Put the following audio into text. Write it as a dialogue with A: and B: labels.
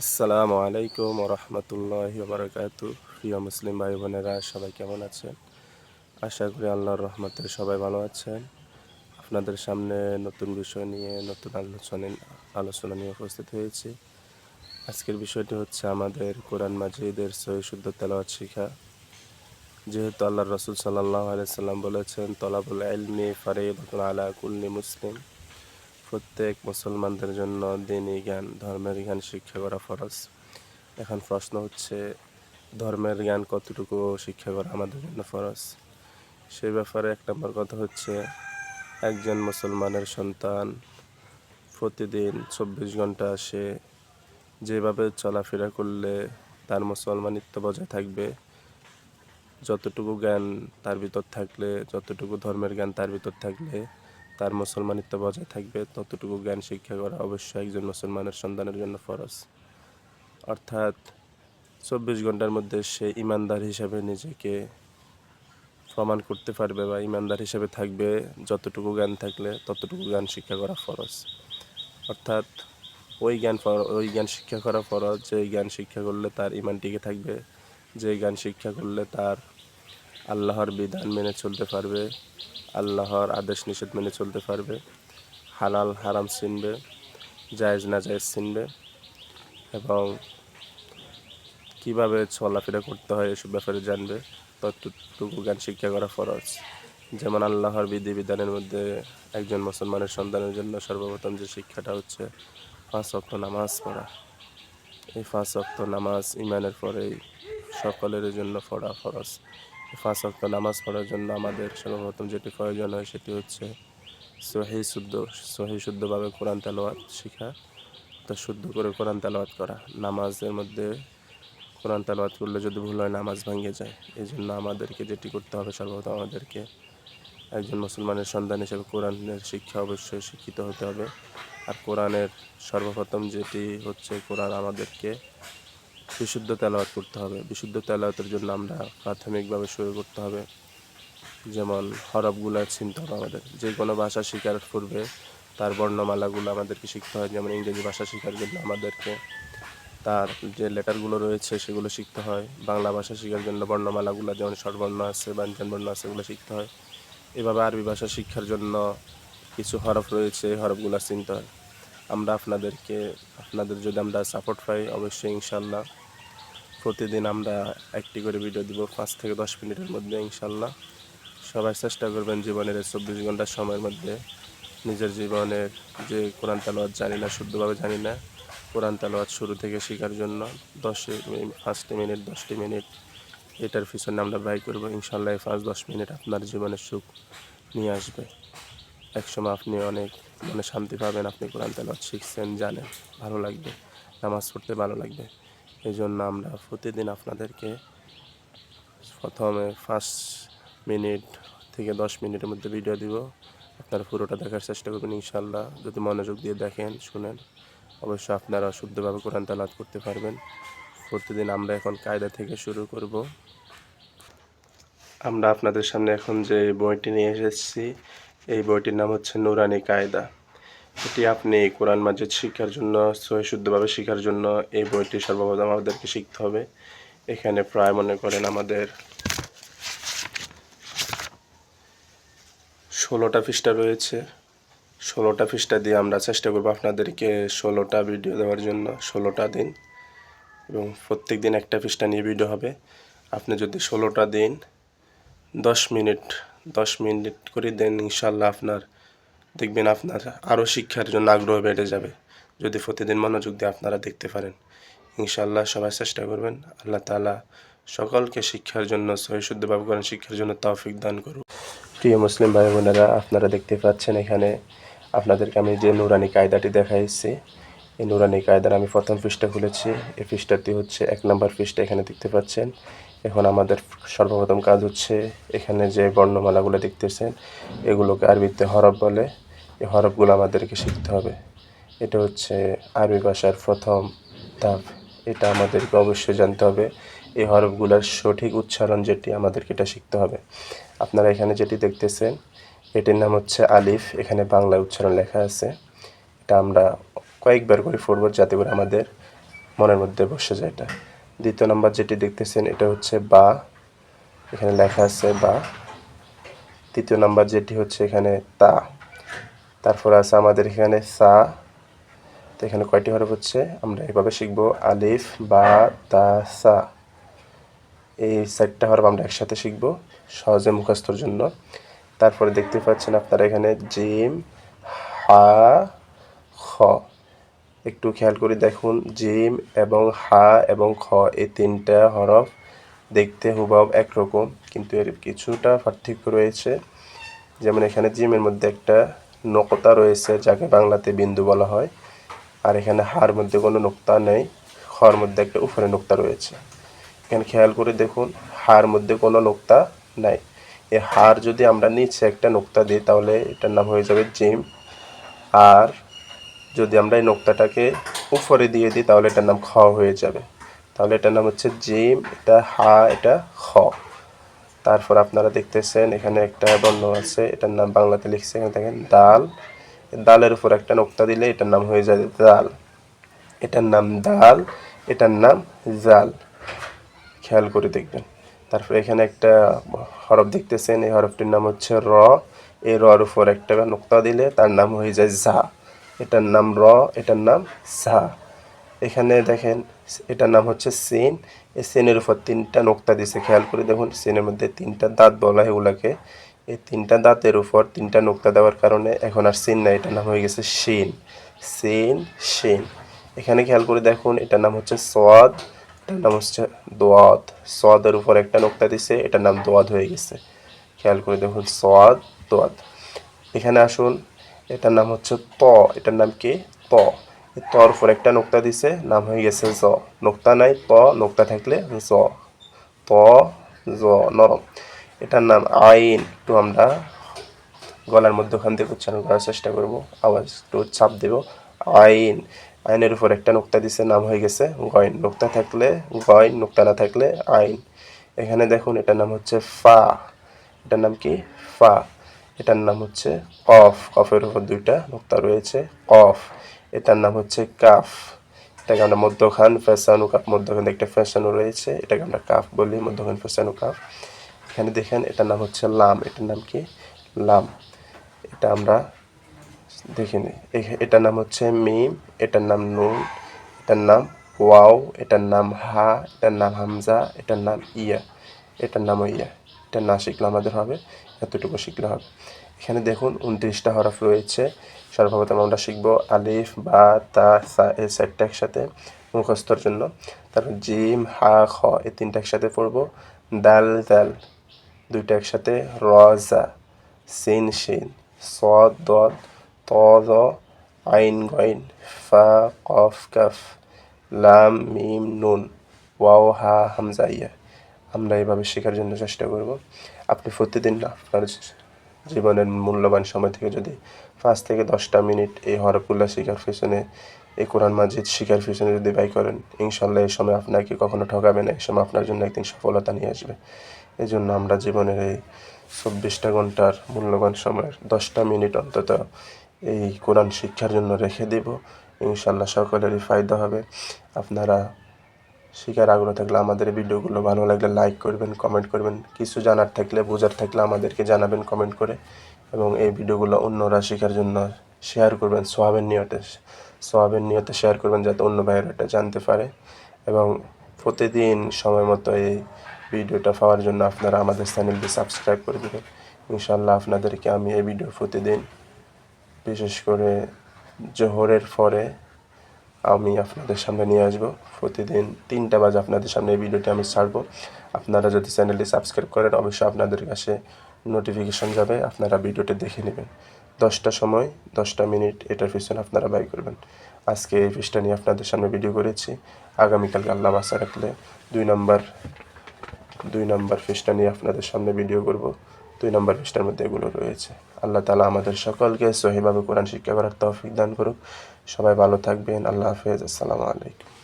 A: আসসালামু আলাইকুম রহমতুল্লাহ বারকাত প্রিয় মুসলিম ভাই বোনেরা সবাই কেমন আছেন? আশা করি আল্লাহর রহমতে সবাই ভালো আছেন। আপনাদের সামনে নতুন বিষয় নিয়ে, নতুন আলোচনা আলোচনা নিয়ে উপস্থিত হয়েছি। আজকের বিষয়টি হচ্ছে আমাদের কোরআন মাজিদের সহি শুদ্ধ তেলাওয়াত শিখা। যেহেতু আল্লাহ রসুল সাল্লাহ আলাইসাল্লাম বলেছেন, তলাবুল আলমি ফারিদুল আলা কুল্লি মুসলিম। প্রত্যেক মুসলমানদের জন্য দিনই জ্ঞান, ধর্মের জ্ঞান শিক্ষা করা ফরজ। এখন প্রশ্ন হচ্ছে, ধর্মের জ্ঞান কতটুকু শিক্ষা করা আমাদের জন্য ফরজ? সেই ব্যাপারে এক নম্বর কথা হচ্ছে, একজন মুসলমানের সন্তান প্রতিদিন চব্বিশ ঘণ্টা সে যেভাবে চলাফেরা করলে তার মুসলমানিত্ব বজায় থাকবে, যতটুকু জ্ঞান তার ভিতর থাকলে, যতটুকু ধর্মের জ্ঞান তার ভিতর থাকলে তার মুসলমানিত্ব বজায় থাকবে, ততটুকু জ্ঞান শিক্ষা করা অবশ্যই একজন মুসলমানের সন্তানের জন্য ফরজ। অর্থাৎ চব্বিশ ঘণ্টার মধ্যে সে ইমানদার হিসাবে নিজেকে প্রমাণ করতে পারবে বা ইমানদার হিসেবে থাকবে, যতটুকু জ্ঞান থাকলে ততটুকু জ্ঞান শিক্ষা করা ফরজ। অর্থাৎ ওই জ্ঞান ওই জ্ঞান শিক্ষা করা ফরজ যে জ্ঞান শিক্ষা করলে তার ইমান টিকে থাকবে যে জ্ঞান শিক্ষা করলে তার আল্লাহর বিধান মেনে চলতে পারবে, আল্লাহর আদেশ নিষেধ মেনে চলতে পারবে, হালাল, হারাম চিনবে, জায়েজ না জায়েজ চিনবে এবং কীভাবে চলাফেরা করতে হয় এসব ব্যাপারে জানবে। ততটুকু জ্ঞান শিক্ষা করা ফরজ। যেমন আল্লাহর বিধি বিধানের মধ্যে একজন মুসলমানের সন্তানের জন্য সর্বপ্রথম যে শিক্ষাটা হচ্ছে পাঁচ অক্ট নামাজ পড়া। এই পাঁচ অক্ট নামাজ ইমানের পরেই সকলের জন্য পড়া ফরজ। পাঁচ অক্ট নামাজ পড়ার জন্য আমাদের সর্বপ্রথম যেটি প্রয়োজন হয় সেটি হচ্ছে সহি শুদ্ধ, সহি শুদ্ধভাবে কোরআন তেলাওয়াত শেখা। তো শুদ্ধ করে কোরআন তেলাওয়াত করা। নামাজের মধ্যে কোরআন তেলাওয়াত করলে যদি ভুল হয়, নামাজ ভেঙে যায়। এই জন্য আমাদেরকে যেটি করতে হবে, সর্বপ্রথম আমাদেরকে একজন মুসলমানের সন্তান হিসেবে কোরআনের শিক্ষা অবশ্যই শিক্ষিত হতে হবে। আর কোরআনের সর্বপ্রথম যেটি হচ্ছে, কোরআন আমাদেরকে বিশুদ্ধ তেলাওয়াত করতে হবে। বিশুদ্ধ তেলাওয়াতের জন্য আমরা প্রাথমিকভাবে শুরু করতে হবে। যেমন হরফগুলো চিনতে হবে আমাদের। যে কোনো ভাষা শেখার করবে তার বর্ণমালাগুলো আমাদেরকে শিখতে হয়। যেমন ইংরেজি ভাষা শেখার জন্য আমাদেরকে তার যে লেটারগুলো রয়েছে সেগুলো শিখতে হয়। বাংলা ভাষা শেখার জন্য বর্ণমালাগুলো যেমন স্বরবর্ণ আছে, ব্যঞ্জন বর্ণ আছে, এগুলো শিখতে হয়। এভাবে আরবি ভাষা শিক্ষার জন্য কিছু হরফ রয়েছে হরফগুলো চিনতে হয়। আমরা আপনাদেরকে, আপনাদের যদি আমরা সাপোর্ট পাই, অবশ্যই ইনশাল্লাহ প্রতিদিন আমরা একটি করে ভিডিও দিব, পাঁচ থেকে দশ মিনিটের মধ্যে ইনশাল্লাহ। সবাই চেষ্টা করবেন জীবনের চব্বিশ ঘণ্টার সময়ের মধ্যে নিজের জীবনের যে কোরআন তালোয়াত জানি না, শুদ্ধভাবে জানি না, কোরআন তালোয়াত শুরু থেকে শেখার জন্য দশ পাঁচটি মিনিট, দশটি মিনিট, এটার পিছনে আমরা ব্যয় করব। ইনশাল্লাহ পাঁচ দশ মিনিট আপনার জীবনের সুখ নিয়ে আসবে। একসময় আপনি অনেক মনে শান্তি পাবেন, আপনি কোরআন তেলাওয়াত শিখছেন, জানেন, ভালো লাগবে, নামাজ পড়তে ভালো লাগবে। এই জন্য আমরা প্রতিদিন আপনাদেরকে প্রথমে পাঁচ মিনিট থেকে দশ মিনিটের মধ্যে ভিডিও দিব। আপনারা পুরোটা দেখার চেষ্টা করবেন ইনশাল্লাহ যদি মনোযোগ দিয়ে দেখেন, শুনেন, অবশ্যই আপনারা শুদ্ধভাবে কোরআন তালাত করতে পারবেন। প্রতিদিন আমরা এখন কায়দা থেকে শুরু করব। আমরা আপনাদের সামনে এখন যে বইটি নিয়ে এসেছি, এই বইটির নাম হচ্ছে নুরানি কায়দা। এটি আপনি কোরআন মাজিদ শিক্ষার জন্য শুদ্ধভাবে শেখার জন্য এই বইটি সর্বপ্রথম আমাদেরকে শিখতে হবে। এখানে প্রায় মনে করেন আমাদের ষোলোটা পৃষ্ঠা রয়েছে। ষোলোটা পৃষ্ঠা দিয়ে আমরা চেষ্টা করব আপনাদেরকে ষোলোটা ভিডিও দেওয়ার জন্য, ষোলোটা দিন। এবং প্রত্যেক দিন একটা পৃষ্ঠা নিয়ে ভিডিও হবে। আপনি যদি ষোলোটা দিন, দশ মিনিট দশ মিনিট করে দেন ইনশাল্লাহ আপনার দেখবেন আপনার আরও শিক্ষার জন্য আগ্রহ বেড়ে যাবে। যদি প্রতিদিন মনোযোগ দিয়ে আপনারা দেখতে পারেন। ইনশাআল্লাহ সবাই চেষ্টা করবেন। আল্লাহ তালা সকলকে শিক্ষার জন্য সহিশুদ্ধভাবে করেন শিক্ষার জন্য তৌফিক দান করুন প্রিয় মুসলিম ভাই বোনেরা আপনারা দেখতে পাচ্ছেন এখানে আপনাদেরকে আমি যে নুরানি কায়দাটি দেখাইছি, এই নুরানি কায়দার আমি প্রথম পৃষ্ঠা খুলেছি। এই পৃষ্ঠাটি হচ্ছে এক নম্বর পৃষ্ঠা, এখানে দেখতে পাচ্ছেন। এখন আমাদের সর্বপ্রথম কাজ হচ্ছে এখানে যে বর্ণমালাগুলো দেখতেছেন, এগুলোকে আরবিতে হরফ বলে এই হরফগুলো আমাদেরকে শিখতে হবে। এটা হচ্ছে আরবি ভাষার প্রথম ধাপ। এটা আমাদেরকে অবশ্যই জানতে হবে। এই হরফগুলোর সঠিক উচ্চারণ যেটি, আমাদেরকে এটা শিখতে হবে। আপনারা এখানে যেটি দেখতেছেন, এটির নাম হচ্ছে আলিফ। এখানে বাংলা উচ্চারণ লেখা আছে। এটা আমরা কয়েকবার করে পড়ব যাতে করে আমাদের মনের মধ্যে বসে যায় এটা। দ্বিতীয় নাম্বার যেটি দেখতেছেন, এটা হচ্ছে বা। এখানে লেখা আছে বা। তৃতীয় নাম্বার যেটি হচ্ছে এখানে তা। তারপর আছে আমাদের এখানে সা। তো এখানে কয়টি হরফ হচ্ছে? আমরা এভাবে শিখব আলিফ, বা, তা, সা। এই চারটা হরফ আমরা একসাথে শিখব সহজে মুখস্থর জন্য। তারপরে দেখতে পাচ্ছেন আপনারা এখানে জিম, হা, খ। একটু খেয়াল করে দেখুন, জিম এবং হা এবং খ এই তিনটা হরফ দেখতে হুবহু একরকম, কিন্তু এর কিছুটা পার্থক্য রয়েছে। যেমন এখানে জিমের মধ্যে একটা নকতা রয়েছে, যাকে বাংলাতে বিন্দু বলা হয়। আর এখানে হার মধ্যে কোনো নোক্তা নেই, খর মধ্যে একটা উপরে নোক্তা রয়েছে। এখানে খেয়াল করে দেখুন, হার মধ্যে কোনো নোক্তা নাই। এই হার যদি আমরা নিচে একটা নোক্তা দিই, তাহলে এটার নাম হয়ে যাবে জিম। আর যদি আমরা এই নোক্তাটাকে উপরে দিয়ে দিই, তাহলে এটার নাম খ হয়ে যাবে। তাহলে এটার নাম হচ্ছে জিম, এটা হা, এটা খ। তারপর আপনারা দেখতেছেন, এখানে একটা বর্ণ আছে, এটার নাম বাংলাতে লিখছে, এখানে দেখেন, দাল। দালের উপর একটা নোক্তা দিলে এটার নাম হয়ে যায় দাল। এটার নাম দাল, এটার নাম জাল। খেয়াল করে দেখবেন। তারপর এখানে একটা হরফ দেখতেছেন, এই হরফটির নাম হচ্ছে র। এই রর উপর একটা নোক্তা দিলে তার নাম হয়ে যায় ঝা এটার নাম র, এটার নাম ঝা এখানে দেখেন, এটার নাম হচ্ছে সিন। এই সিনের উপর তিনটা নোক্তা দিছে, খেয়াল করে দেখুন, সিনের মধ্যে তিনটা দাঁত বলা হয় এগুলাকে এই তিনটা দাঁতের উপর তিনটা নোক্তা দেওয়ার কারণে এখন আর সিন না এটার নাম হয়ে গেছে শিন সিন শিন এখানে খেয়াল করে দেখুন, এটার নাম হচ্ছে সোয়াদ, এটার নাম হচ্ছে দোয়াদ। সোয়াদের উপর একটা নোক্তা দিছে, এটার নাম দোয়াদ হয়ে গেছে। খেয়াল করে দেখুন, সোয়াদ, দোয়াদ। এখানে আসুন, এটার নাম হচ্ছে ত, এটার নাম কি? ত। তর উপর একটা নোক্তা দিছে, নাম হয়ে গেছে জ। নোক্তা নাই ত নোক্তা থাকলে জ। ত জ, নরম। এটার নাম আইন। একটু আমরা গলার মধ্যখান থেকে উচ্চারণ করার চেষ্টা করব। আওয়াজ একটু চাপ দেব। আইন। আইনের উপর একটা নোক্তা দিছে, নাম হয়ে গেছে গয়ন নোক্তা থাকলে গয়ন নোক্তা না থাকলে আইন। এখানে দেখুন, এটার নাম হচ্ছে ফা। এটার নাম কি? ফা। এটার নাম হচ্ছে কফ কফের উপর দুইটা নোক্তা রয়েছে কফ এটার নাম হচ্ছে কাফ। এটাকে আমরা মধ্যখান, ফ্যাসানু কাপ মধ্যখান একটা ফ্যাসানু রয়েছে। এটাকে আমরা কাফ বলি, মধ্যখান, ফ্যাসানু কাফ। এখানে দেখেন, এটার নাম হচ্ছে লাম। এটার নাম কি? লাম। এটা আমরা দেখে নিই এটার নাম হচ্ছে মিম, এটার নাম নুন, এটার নাম ওয়াও, এটার নাম হা, এটার নাম হামজা, এটার নাম ইয়া। এটার নাম ইয়া। এটা না শিখলে আমাদের হবে, এতটুকু শিখলে হবে। এখানে দেখুন, উনত্রিশটা হরফ রয়েছে। সর্বপ্রথম আমরা শিখব আলিফ, বা, তা, সা এই চারটা একসাথে মুখস্থর জন্য। তারপর জিম, হা, খ এই তিনটা একসাথে পড়ব। দাল দাল দুইটা একসাথে রজা সিন শিন সদ, দদ ত, দ আইন, গইন ফা, কফ, কাফ লাম, মিম, নুন ওয়াও, হা, হামজা, ইয়া। আমরা এভাবে শেখার জন্য চেষ্টা করব। আপনি প্রতিদিন আপনার জীবনের মূল্যবান সময় থেকে যদি পাঁচ থেকে দশটা মিনিট এই হরফগুলো শিকার পিছনে, এই কোরআন মাজিদ শিকার পিছনে যদি ব্যয় করেন, ইনশাল্লাহ এই সময় আপনাকে কখনো ঠকাবে না, এই সময় আপনার জন্য একদিন সফলতা নিয়ে আসবে। এই জন্য আমরা জীবনের এই চব্বিশটা ঘণ্টার মূল্যবান সময়ের দশটা মিনিট অন্তত এই কোরআন শিক্ষার জন্য রেখে দেব। ইনশাল্লাহ সকলেরই ফায়দা হবে। আপনারা শিখার আগ্রহ থাকলে আমাদের ভিডিওগুলো ভালো লাগলে লাইক করবেন কমেন্ট করবেন, কিছু জানার থাকলে, বোঝার থাকলে আমাদেরকে জানাবেন কমেন্ট করে। এবং এই ভিডিওগুলো অন্যরা শেখার জন্য শেয়ার করবেন সোয়াবের নিয়তে সোয়াবের নিয়তে শেয়ার করবেন যাতে অন্য ভাইয়েরা এটা জানতে পারে। এবং প্রতিদিন সময় মতো এই ভিডিওটা পাওয়ার জন্য আপনারা আমাদের চ্যানেলটি সাবস্ক্রাইব করে দেবেন। ইনশাল্লাহ আপনাদেরকে আমি এই ভিডিও প্রতিদিন, বিশেষ করে জোহরের পরে আমি আপনাদের সামনে নিয়ে আসব। প্রতিদিন তিনটা বাজে আপনাদের সামনে এই ভিডিওটি আমি ছাড়বো। আপনারা যদি চ্যানেলটি সাবস্ক্রাইব করেন, অবশ্যই আপনাদের কাছে নোটিফিকেশন যাবে, আপনারা ভিডিওটি দেখে নেবেন। দশটা সময়, দশটা মিনিট, এটার পিছনে আপনারা ব্যয় করবেন। আজকে এই পৃষ্ঠা নিয়ে আপনাদের সামনে ভিডিও করেছি। আগামীকালকে আল্লাহ বাসা রাখলে দুই নম্বর দুই নম্বর পৃষ্ঠা নিয়ে আপনাদের সামনে ভিডিও করব। দুই নম্বর পৃষ্ঠার মধ্যে এগুলো রয়েছে। আল্লাহ তালা আমাদের সকলকে সহিভাবে কোরআন শিক্ষা করার তৌফিক দান করুক। সবাই ভালো থাকবেন আল্লাহ হাফেজ আসসালামু আলাইকুম।